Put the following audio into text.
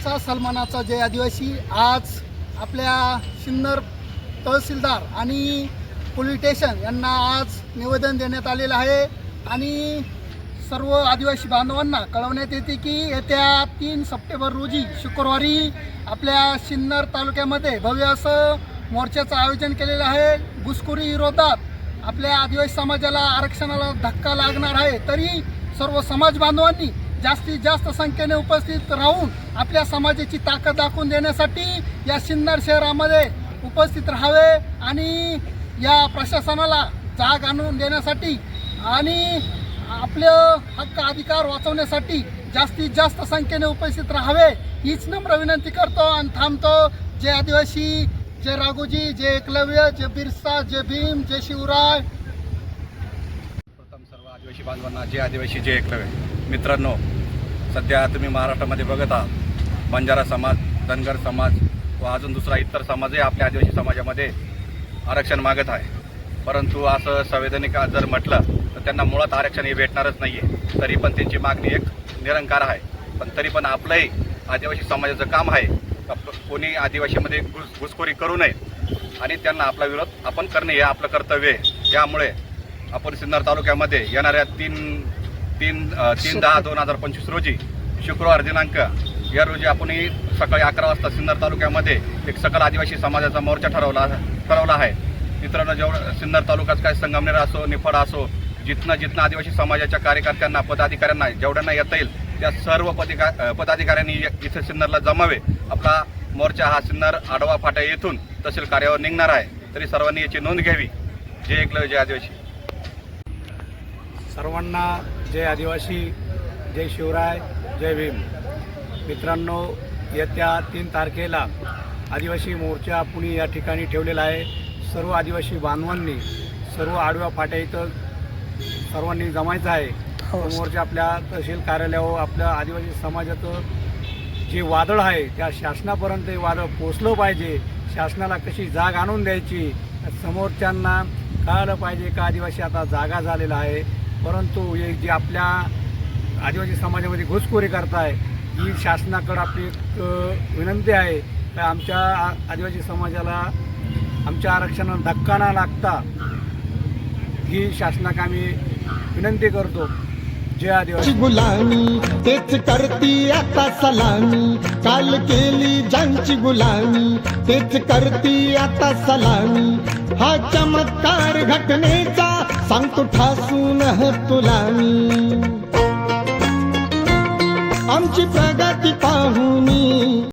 मानाचा सन्मानाचा जय आदिवासी. आज आपल्या सिन्नर तहसीलदार आणि पोलीस स्टेशन यांना आज निवेदन देण्यात आलेलं आहे. आणि सर्व आदिवासी बांधवांना कळवण्यात येते की येत्या तीन सप्टेंबर रोजी शुक्रवारी आपल्या सिन्नर तालुक्यामध्ये भव्य असं मोर्चाचं आयोजन केलेलं आहे. घुसखोरी विरोधात आपल्या आदिवासी समाजाला आरक्षणाला धक्का लागणार आहे. तरी सर्व समाज बांधवांनी जास्तीत जास्त संख्येने उपस्थित राहून आपल्या समाजाची ताकद दाखवून देण्यासाठी या सिन्नर शहरामध्ये उपस्थित राहावे आणि या प्रशासनाला जाग आणून देण्यासाठी आणि आपलं हक्क अधिकार वाचवण्यासाठी जास्तीत जास्त संख्येने उपस्थित राहावे हीच नम्र विनंती करतो आणि थांबतो. जय आदिवासी जय राघोजी जय एकलव्य जय बिरसा जय भीम जय शिवराय. प्रथम सर्व आदिवासी बांधवांना जे आदिवासी जे एकलव्य. मित्रांनो सध्या तुम्ही महाराष्ट्रामध्ये बघत आहात. बंजारा समाज धनगर समाज व अजून दुसरा इतर समाजही आपल्या आदिवासी समाजामध्ये आरक्षण मागत आहे. परंतु असं संवैधानिक जर म्हटलं तर त्यांना मुळात आरक्षण हे भेटणारच नाही आहे तरी पण त्यांची मागणी एक निरंकार आहे. पण तरी पण आपलंही आदिवासी समाजाचं काम आहे कोणी आदिवासीमध्ये घुस घुसखोरी करू नये आणि त्यांना आपला विरोध आपण करणे हे आपलं कर्तव्य आहे. त्यामुळे आपण सिन्नर तालुक्यामध्ये येणाऱ्या तीन तीन तीन दहा दोन हजार पंचवीस रोजी शुक्रवार दिनांक या रोजी आपण सकाळी अकरा वाजता सिन्नर तालुक्यामध्ये एक सकल आदिवासी समाजाचा मोर्चा ठरवला ठरवला आहे. मित्रांनो जेवढं सिन्नर तालुक्यात काय संगमनेर असो निफाड असो जिथनं जिथनं आदिवासी समाजाच्या कार्यकर्त्यांना पदाधिकाऱ्यांना जेवढ्यांना येता येईल त्या सर्व पदिका पदाधिकाऱ्यांनी इथे सिन्नरला जमावे. आपला मोर्चा हा सिन्नर आडवा फाटा येथून तहसील कार्यावर निघणार आहे. तरी सर्वांनी याची नोंद घ्यावी. जे ऐकलं जे आदिवासी. सर्वांना जय आदिवासी जय शिवराय जय भीम. मित्रांनो येत्या तीन तारखेला आदिवासी मोर्चा पुणे या ठिकाणी ठेवलेला आहे. सर्व आदिवासी बांधवांनी सर्व आडव्या फाट्या इथं सर्वांनी जमायचं आहे. तो मोर्चा आपल्या तहसील कार्यालयावर आपल्या आदिवासी समाजाचं जे वादळ आहे त्या शासनापर्यंत हे वादळ पोचलं पाहिजे. शासनाला कशी जाग आणून द्यायची समोरच्यांना कळालं पाहिजे का आदिवासी आता जागा झालेला आहे. परंतु हे जे आपल्या आदिवासी समाजामध्ये घुसखोरी करताय ही शासनाकडं आपली एक, विनंती आहे. का आमच्या आदिवासी समाजाला आमच्या आरक्षणाला धक्का न लागता ही शासनाक आम्ही विनंती करतो. जय आदिवासी. गुलामी तेच करती आता सलामी काल केली ज्यांची गुलामी तेच करती आता सलामी हा चमत्कार घटनेचा सांगतो ठासून तुला मी. आमची प्रगती